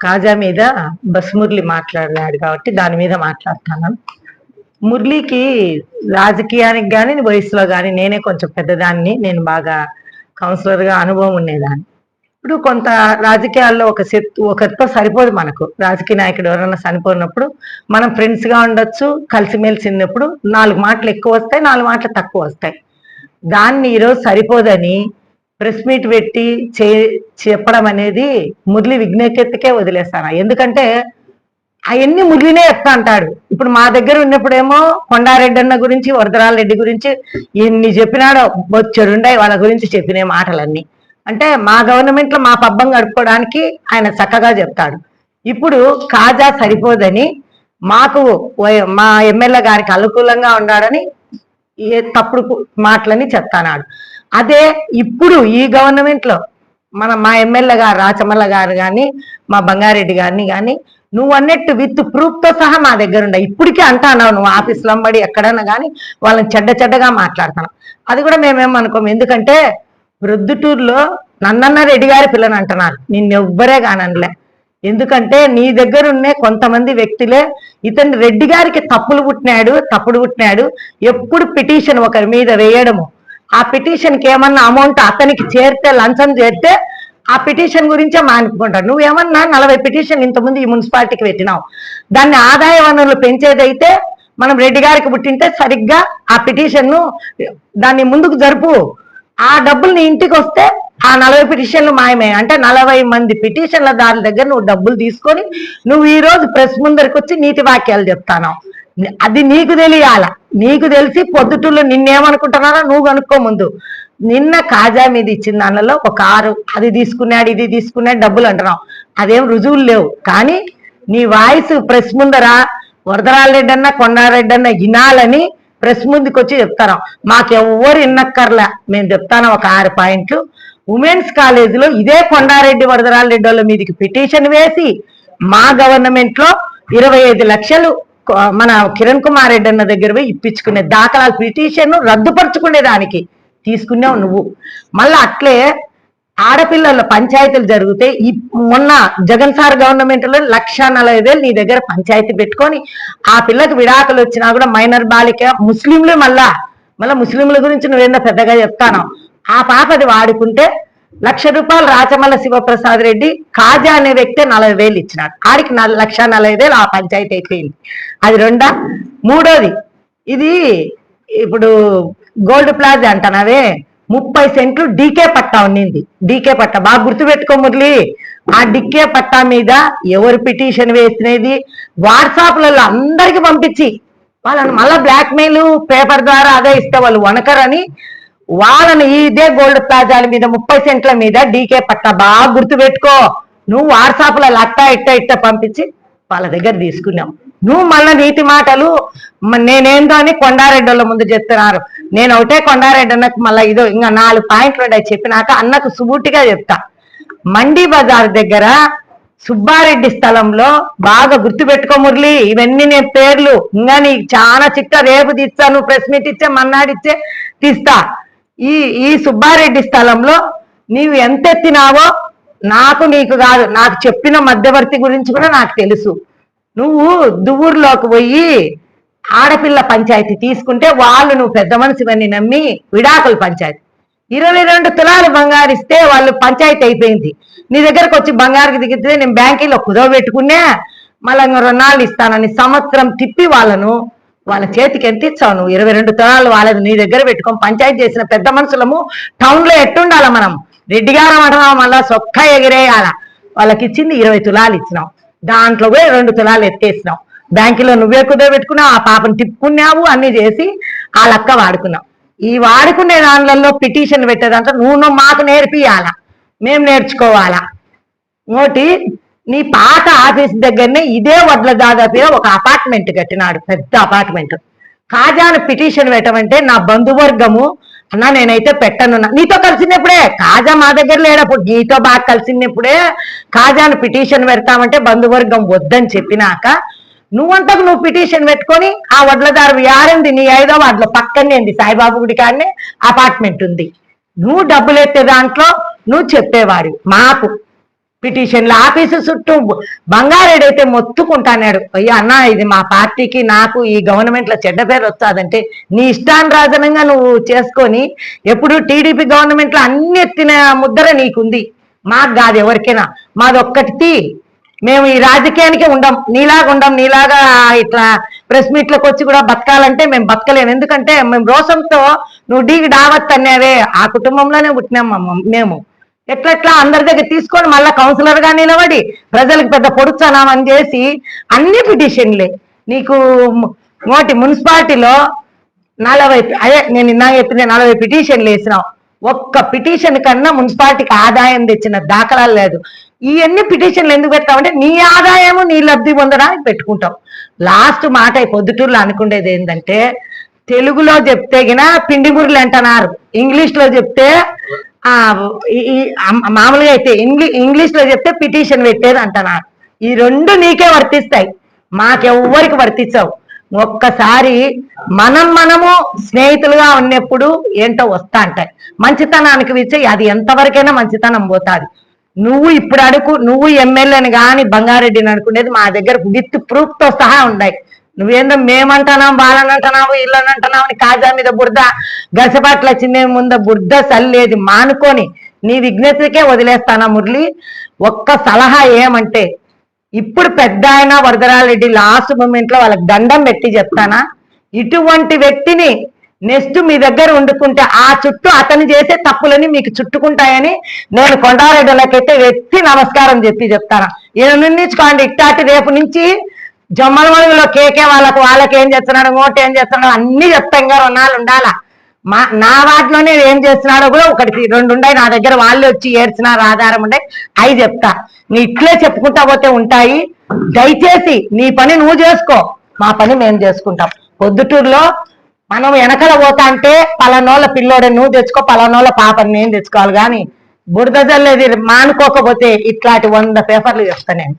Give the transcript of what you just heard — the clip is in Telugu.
కాజా మీద బస్ మురళి మాట్లాడినాడు కాబట్టి దాని మీద మాట్లాడతాను. మురళికి రాజకీయానికి కానీ వయసులో కానీ నేనే కొంచెం పెద్దదాన్ని నేను బాగా కౌన్సిలర్గా అనుభవం ఉండేదాన్ని. ఇప్పుడు కొంత రాజకీయాల్లో ఒక శత్రు ఒకరితో సరిపోదు మనకు. రాజకీయ నాయకుడు ఎవరైనా చనిపోయినప్పుడు మనం ఫ్రెండ్స్గా ఉండొచ్చు కలిసిమెలిసినప్పుడు నాలుగు మాటలు ఎక్కువ వస్తాయి నాలుగు మాటలు తక్కువ వస్తాయి. దాన్ని ఈరోజు సరిపోదని ప్రెస్ మీట్ పెట్టి చే చెప్పడం అనేది మురళి విజ్ఞతకే వదిలేస్తాను ఎందుకంటే అవన్నీ మురళినే చెప్తా అంటాడు. ఇప్పుడు మా దగ్గర ఉన్నప్పుడేమో కొండారెడ్డి అన్న గురించి వరదరాల రెడ్డి గురించి ఎన్ని చెప్పినాడో బొచ్చెడుండాయి వాళ్ళ గురించి చెప్పిన మాటలన్నీ. అంటే మా గవర్నమెంట్లో మా పబ్బం గడుపుకోవడానికి ఆయన చక్కగా చెప్తాడు. ఇప్పుడు కాజా సరిపోదని మాకు మా ఎమ్మెల్యే గారికి అనుకూలంగా ఉన్నాడని ఏ తప్పుడు మాటలని చెప్తానాడు. అదే ఇప్పుడు ఈ గవర్నమెంట్లో మన మా ఎమ్మెల్యే గారు రాచమల్ల గారు కానీ మా బంగారెడ్డి గారిని కానీ నువ్వు అన్నట్టు విత్ ప్రూఫ్తో సహా మా దగ్గర ఉండే. ఇప్పటికే అంటావు నువ్వు ఆఫీస్లో పడి ఎక్కడైనా కానీ వాళ్ళని చెడ్డ చెడ్డగా మాట్లాడుతున్నాం అది కూడా మేమేమనుకోము. ఎందుకంటే ప్రొద్దుటూరులో నన్నన్న రెడ్డి గారి పిల్లని అంటున్నారు. నిన్ను ఎవ్వరే కాననిలే. ఎందుకంటే నీ దగ్గర ఉన్న కొంతమంది వ్యక్తులే ఇతను రెడ్డి గారికి తప్పులు పుట్టినాడు తప్పుడు పుట్టినాడు. ఎప్పుడు పిటిషన్ ఒకరి మీద వేయడము. ఆ పిటిషన్కి ఏమన్నా అమౌంట్ అతనికి చేరితే లంచం చేస్తే ఆ పిటిషన్ గురించే మానుకుంటాడు నువ్వేమన్నా నలభై పిటిషన్ ఇంతకుముందు ఈ మున్సిపాలిటీకి పెట్టినావు. దాన్ని ఆదాయ వనరులు పెంచేదైతే మనం రెడ్డి గారికి పుట్టింటే సరిగ్గా ఆ పిటిషన్ను దాన్ని ముందుకు జరుపు. ఆ డబ్బులు నీ ఇంటికి వస్తే ఆ నలభై పిటిషన్లు మాయమే. అంటే నలభై మంది పిటిషన్ల దాని దగ్గర నువ్వు డబ్బులు తీసుకొని నువ్వు ఈ రోజు ప్రెస్ ముందరికి వచ్చి నీతి వాక్యాలు చెప్తాను అది నీకు తెలియాల. నీకు తెలిసి పొద్దుటూళ్ళు నిన్నేమనుకుంటున్నారో నువ్వు కనుక్కో ముందు. నిన్న కాజా మీద ఇచ్చిన దానిలో ఒక కారు అది తీసుకున్నాడు ఇది తీసుకున్నాడు డబ్బులు అంటున్నావు. అదేం రుజువులు లేవు. కానీ నీ వాయిస్ ప్రెస్ ముందర వరదరాలరెడ్డి అన్న కొండారెడ్డి అన్న వినాలని ప్రెస్ ముందుకు వచ్చి చెప్తాను. మాకెవ్వరు ఇన్నక్కర్లే మేము చెప్తాను ఒక ఆరు పాయింట్లు. ఉమెన్స్ కాలేజీలో ఇదే కొండారెడ్డి వరదరాలరెడ్డి వాళ్ళ మీదకి పిటిషన్ వేసి మా గవర్నమెంట్లో ఇరవై ఐదు లక్షలు మన కిరణ్ కుమార్ రెడ్డి అన్న దగ్గర పోయి ఇప్పించుకునే దాఖలాలు పిటిషన్ రద్దుపరుచుకునే దానికి తీసుకున్నావు నువ్వు. మళ్ళీ అట్లే ఆడపిల్లల పంచాయతీలు జరిగితే ఈ మొన్న జగన్ సార్ గవర్నమెంట్లో లక్ష నలభై వేలు నీ దగ్గర పంచాయతీ పెట్టుకొని ఆ పిల్లకి విడాకులు వచ్చినా కూడా మైనర్ బాలిక ముస్లింలు మళ్ళా మళ్ళీ ముస్లింల గురించి నువ్వేందో పెద్దగా చెప్తాను. ఆ పాపది వాడుకుంటే లక్ష రూపాయలు రాచమల్ల శివప్రసాద్ రెడ్డి కాజా అనే వ్యక్తి నలభై వేలు ఇచ్చినాడు. ఆడికి నల- లక్ష నలభై వేలు ఆ పంచాయతీ అయిపోయింది అది రెండా? మూడోది ఇది ఇప్పుడు గోల్డ్ ప్లాజా అంటున్నావే ముప్పై సెంట్లు డీకే పట్టా ఉన్నింది. డీకే పట్టా బాగా గుర్తుపెట్టుకో మురళి. ఆ డికే పట్టా మీద ఎవరు పిటిషన్ వేసినది? వాట్సాప్లలో అందరికి పంపించి వాళ్ళని మళ్ళా బ్లాక్మెయిల్ పేపర్ ద్వారా అదే ఇస్తే వాళ్ళు వనకరని వాళ్ళని ఇదే గోల్డ్ ప్లాజాల మీద ముప్పై సెంట్ల మీద డీకే పట్టా బాగా గుర్తుపెట్టుకో నువ్వు వాట్సాప్లో లో ఇట్ట ఇట్ట పంపించి వాళ్ళ దగ్గర తీసుకున్నావు నువ్వు మళ్ళీ నీతి మాటలు నేనేందో అని కొండారెడ్డి ముందు చెప్తున్నారు. నేను ఒకటే కొండారెడ్డి అన్నకు మళ్ళీ ఇదో ఇంకా నాలుగు పాయింట్లు ఉన్నాయి చెప్పినాక అన్నకు సుబూటిగా చెప్తా. మండీ బజార్ దగ్గర సుబ్బారెడ్డి స్థలంలో బాగా గుర్తుపెట్టుకో మురళి. ఇవన్నీ నేను పేర్లు. ఇంకా నీకు చాలా చిట్ట రేపు తీస్తాను ప్రెస్ మీట్ ఇచ్చే మన్నాడిచ్చే తీస్తా. ఈ ఈ సుబ్బారెడ్డి స్థలంలో నీవు ఎంత ఎత్తినావో నాకు నీకు కాదు నాకు చెప్పిన మధ్యవర్తి గురించి కూడా నాకు తెలుసు. నువ్వు దువ్వూరులోకి పోయి ఆడపిల్ల పంచాయతీ తీసుకుంటే వాళ్ళు నువ్వు పెద్ద మనిషివని నమ్మి విడాకుల పంచాయతీ. ఇరవై రెండు తులాలు బంగారు ఇస్తే వాళ్ళు పంచాయతీ అయిపోయింది. నీ దగ్గరకు వచ్చి బంగారుకి దిగితే నేను బ్యాంకీలో కుదవ పెట్టుకున్నా మళ్ళీ రుణాలు ఇస్తానని సంవత్సరం తిప్పి వాళ్ళను వాళ్ళ చేతికి ఎంత ఇచ్చావు నువ్వు? ఇరవై రెండు తులాలు వాళ్ళది నీ దగ్గర పెట్టుకొని పంచాయతీ చేసిన పెద్ద మనుషులము టౌన్లో ఎట్టుండాల మనం? రెడ్డి గారం అంటున్నాం మళ్ళా సొక్క ఎగిరేయాల. వాళ్ళకి ఇచ్చింది ఇరవై తులాలు ఇచ్చినావు దాంట్లో కూడా రెండు తులాలు ఎత్తేసినావు బ్యాంకులో నువ్వే కుదవ పెట్టుకున్నావు ఆ పాపను తిప్పుకున్నావు అన్ని చేసి ఆ లక్క వాడుకున్నావు ఈ వాడుకునే దానిలలో పిటిషన్ పెట్టేదంతా నువ్వు నువ్వు మాకు నేర్పియాలా. మేము నేర్చుకోవాలా. ఇంకోటి నీ పాత ఆఫీస్ దగ్గరనే ఇదే వడ్ల దాదాపుగా ఒక అపార్ట్మెంట్ కట్టినాడు పెద్ద అపార్ట్మెంట్ కాజాను పిటిషన్ పెట్టమంటే నా బంధువర్గము అన్నా నేనైతే పెట్టను నీతో కలిసినప్పుడే కాజా మా దగ్గర లేనప్పుడు నీతో బాగా కలిసినప్పుడే కాజాను పిటిషన్ పెడతామంటే బంధువర్గం వద్దని చెప్పినాక నువ్వంతకు నువ్వు పిటిషన్ పెట్టుకొని ఆ వడ్లదారు యారంది? నీ ఐదో వాటిలో పక్కనే ఉంది సాయిబాబు గుడి కానీ అపార్ట్మెంట్ ఉంది. నువ్వు డబ్బులు ఎత్తే దాంట్లో నువ్వు చెప్పేవారు మాకు. పిటిషన్ల ఆఫీసు చుట్టూ బంగారెడ్డి అయితే మొత్తుకుంటాన్నాడు. అయ్యా అన్న ఇది మా పార్టీకి నాకు ఈ గవర్నమెంట్లో చెడ్డ పేరు వస్తాదంటే నీ ఇష్టానురాజనంగా నువ్వు చేసుకొని ఎప్పుడు టీడీపీ గవర్నమెంట్లో అన్ని ఎత్తిన ముద్ర నీకుంది. మాకు కాదు ఎవరికైనా. మాది ఒక్కటి తీ. మేము ఈ రాజకీయానికి ఉండం. నీలాగా ఉండం నీలాగా ఇట్లా ప్రెస్ మీట్లకు వచ్చి కూడా బతకాలంటే మేము బతకలేము. ఎందుకంటే మేము రోషంతో నువ్వు డీకి డావత్ అన్నావే ఆ కుటుంబంలోనే పుట్టినాం మేము. ఎట్లెట్లా అందరి దగ్గర తీసుకొని మళ్ళా కౌన్సిలర్గా నిలబడి ప్రజలకు పెద్ద పొడుచున్నామని చేసి అన్ని పిటిషన్లే. నీకు మోటి మున్సిపాలిటీలో నలభై అదే నేను నిన్న చెప్పిన నలభై పిటిషన్లు వేసినాం. ఒక్క పిటిషన్ కన్నా మున్సిపాలిటీకి ఆదాయం తెచ్చిన దాఖలాలు లేదు. ఇవన్నీ పిటిషన్లు ఎందుకు పెడతామంటే నీ ఆదాయము నీ లబ్ధి పొందడానికి పెట్టుకుంటాం. లాస్ట్ మాట పొద్దుటూరులో అనుకునేది ఏంటంటే తెలుగులో చెప్తే గిన పిండి మురులు అంటున్నారు. ఇంగ్లీష్లో చెప్తే మామూలుగా అయితే ఇంగ్లీ ఇంగ్లీష్లో చెప్తే పిటిషన్ పెట్టేది అంటున్నారు ఈ రెండు నీకే వర్తిస్తాయి. మాకెవ్వరికి వర్తించవు. ఒక్కసారి మనం మనము స్నేహితులుగా ఉన్నప్పుడు ఏంటో వస్తా అంటాయి. మంచితనానికి విచ్చే అది ఎంతవరకైనా మంచితనం పోతాది. నువ్వు ఇప్పుడు అడుగు నువ్వు ఎమ్మెల్యేని కానీ బంగారెడ్డిని అనుకునేది మా దగ్గర విత్ ప్రూఫ్తో సహా ఉన్నాయి. నువ్వేందో మేమంటున్నాం వాళ్ళని అంటున్నావు వీళ్ళని అంటున్నావు అని కాజా మీద బుర్ద గసపాట్ల చిన్న ముంద బుర్ద చల్లేది మానుకొని నీ విఘ్నతకే వదిలేస్తానా మురళి? ఒక్క సలహా ఏమంటే ఇప్పుడు పెద్ద ఆయన వరదరారెడ్డి లాస్ట్ మూమెంట్లో వాళ్ళకి దండం పెట్టి చెప్తానా? ఇటువంటి వ్యక్తిని నెక్స్ట్ మీ దగ్గర వండుకుంటే ఆ చుట్టూ అతను చేసే తప్పులని మీకు చుట్టుకుంటాయని నేను కొండారెడ్డిలకైతే వ్యక్తి నమస్కారం చెప్పి చెప్తాను. ఈయన నుంచుకోండి ఇట్టాటి రేపు నుంచి జమ్మల కేకే వాళ్ళకు వాళ్ళకి ఏం చేస్తున్నాడు ఓటు ఏం చేస్తున్నాడు అన్ని చెప్తాం రుణాలు ఉండాలా? మా నా వాటిలోనే ఏం చేస్తున్నాడో కూడా ఒకటి రెండు ఉన్నాయి. నా దగ్గర వాళ్ళు వచ్చి ఏడ్చినారు ఆధారం ఉండే. అవి చెప్తా. నీ ఇట్లే చెప్పుకుంటా పోతే ఉంటాయి. దయచేసి నీ పని నువ్వు చేసుకో. మా పని మేము చేసుకుంటాం. పొద్దుటూరులో మనం వెనకల పోతా అంటే పలానోళ్ళ పిల్లోడే నువ్వు తెచ్చుకో పలానోళ్ళ పాపని నేను తెచ్చుకోవాలి కానీ బురద జల్లేది మానుకోకపోతే ఇట్లాంటి వంద పేపర్లు చెప్తా నేను.